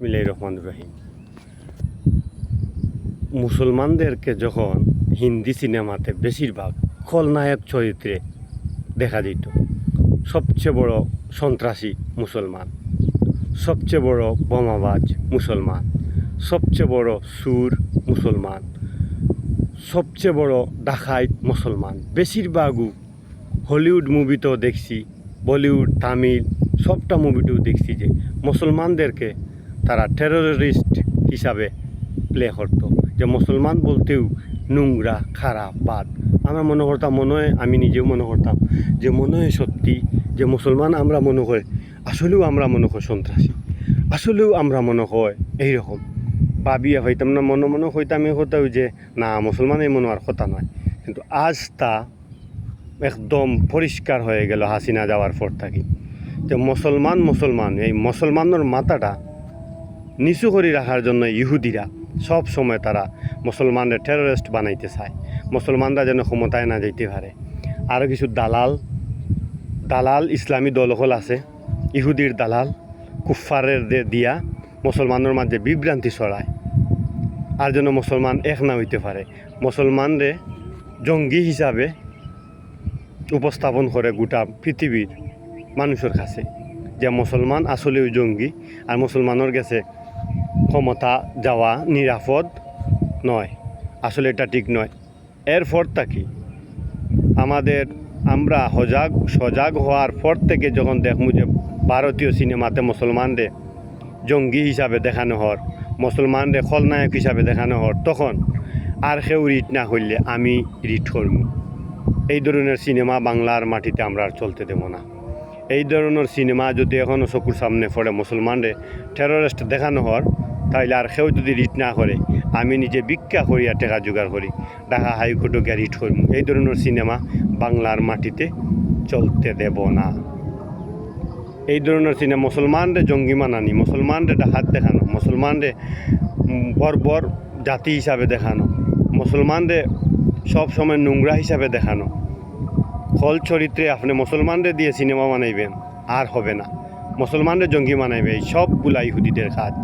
বিসমিল্লাহ রহমান রহিম। মুসলমানদেরকে যখন হিন্দি সিনেমাতে বেশিরভাগ খলনায়ক চরিত্রে দেখা যেত সবচেয়ে বড় সন্ত্রাসী মুসলমান, সবচেয়ে বড় বোমাবাজ মুসলমান, সবচেয়ে বড় সুর মুসলমান, সবচেয়ে বড় ডাকাইত মুসলমান। বেশিরভাগও হলিউড মুভিতেও দেখছি, বলিউড, তামিল, সবটা মুভিতেও দেখছি যে মুসলমানদেরকে তারা টেররিস্ট হিসাবে প্লে করতো। যে মুসলমান বলতেও নোংরা, খারাপ, বাদ। আমরা মনে করতাম, মনে হয় আমি নিজেও মনে করতাম যে মনে হয় সত্যি যে মুসলমান আমরা মনে হয়, আসলেও আমরা মনে হয় সন্ত্রাসী, আসলেও আমরা মনে হয় এইরকম। ভাবিয়া হইতাম না, মনে মনে হইতাম এই হতাও যে, না, মুসলমান এই মনে আর কথা নয়। কিন্তু আজ তা একদম পরিষ্কার হয়ে গেল হাসিনা যাওয়ার পর থাকি। যে মুসলমান মুসলমান, এই মুসলমানের মাথাটা নিচু করে রাখার জন্য ইহুদিরা সব সময় তারা মুসলমানদের টেররিস্ট বানাইতে চায়। মুসলমানরা যেন ক্ষমতায় না যেতে পারে। আরও কিছু দালাল দালাল ইসলামী দলহল আছে, ইহুদির দালাল কুফারের দিয়া মুসলমানের মাঝে বিভ্রান্তি ছড়ায়। আর যেন মুসলমান এক না হইতে পারে। মুসলমানরে জঙ্গি হিসাবে উপস্থাপন করে গোটা পৃথিবীর মানুষের কাছে। যে মুসলমান আসলেও জঙ্গি, আর মুসলমানের কাছে ক্ষমতা যাওয়া নিরাপদ নয়। আসলে এটা ঠিক নয়। এর ফরটা কি? আমাদের আমরা সজাগ সজাগ হওয়ার পর থেকে যখন দেখমু যে ভারতীয় সিনেমাতে মুসলমানদের জঙ্গি হিসাবে দেখানো হর মুসলমানদের খলনায়ক হিসাবে দেখানো হর তখন আর কেউ রিট না হইলে আমি রিট করব এই ধরনের সিনেমা বাংলার মাটিতে আমরা আর চলতে দেব না। এই ধরনের সিনেমা যদি এখনও চকুর সামনে পড়ে মুসলমানরে টেররিস্ট দেখানো হর তাইলে আর কেউ যদি রিট না করে আমি নিজে ভিক্ষা করিয়া টেকা জোগাড় করি ঢাকা হাইকোর্টে গিয়ে রিট করব এই ধরনের সিনেমা বাংলার মাটিতে চলতে দেব না। এই ধরনের সিনেমা মুসলমানরে জঙ্গি মানানি মুসলমানরে হাত দেখানো মুসলমানরে বর্বর জাতি হিসাবে দেখানো মুসলমানরে সব সময় নোংরা হিসাবে দেখানো। খল চরিত্রে আপনি মুসলমানরে দিয়ে সিনেমা বানাইবেন আর হবে না। মুসলমানরে জঙ্গি বানাইবে এই সবগুলা ইহুদিদের কাজ।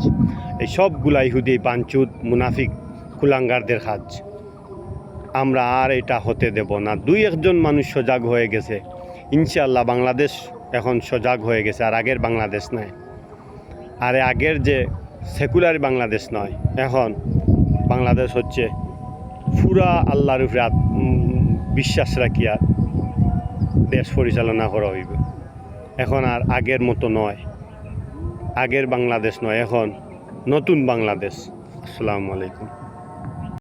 এই সবগুলা ইহুদি, পাঞ্চুত, মুনাফিক, কুলাঙ্গারদের কাজ। আমরা আর এটা হতে দেব না। দুই একজন মানুষ সজাগ হয়ে গেছে। ইনশাআল্লাহ বাংলাদেশ এখন সজাগ হয়ে গেছে, আর আগের বাংলাদেশ নাই। আর আগের যে সেকুলার বাংলাদেশ নয়, এখন বাংলাদেশ হচ্ছে পুরা আল্লাহর উপরে বিশ্বাস রাখিয়া দেশ পরিচালনা করা হইবে। এখন আর আগের মতো নয়। আগের বাংলাদেশ নয় এখন নতুন বাংলাদেশ। আসসালামু আলাইকুম।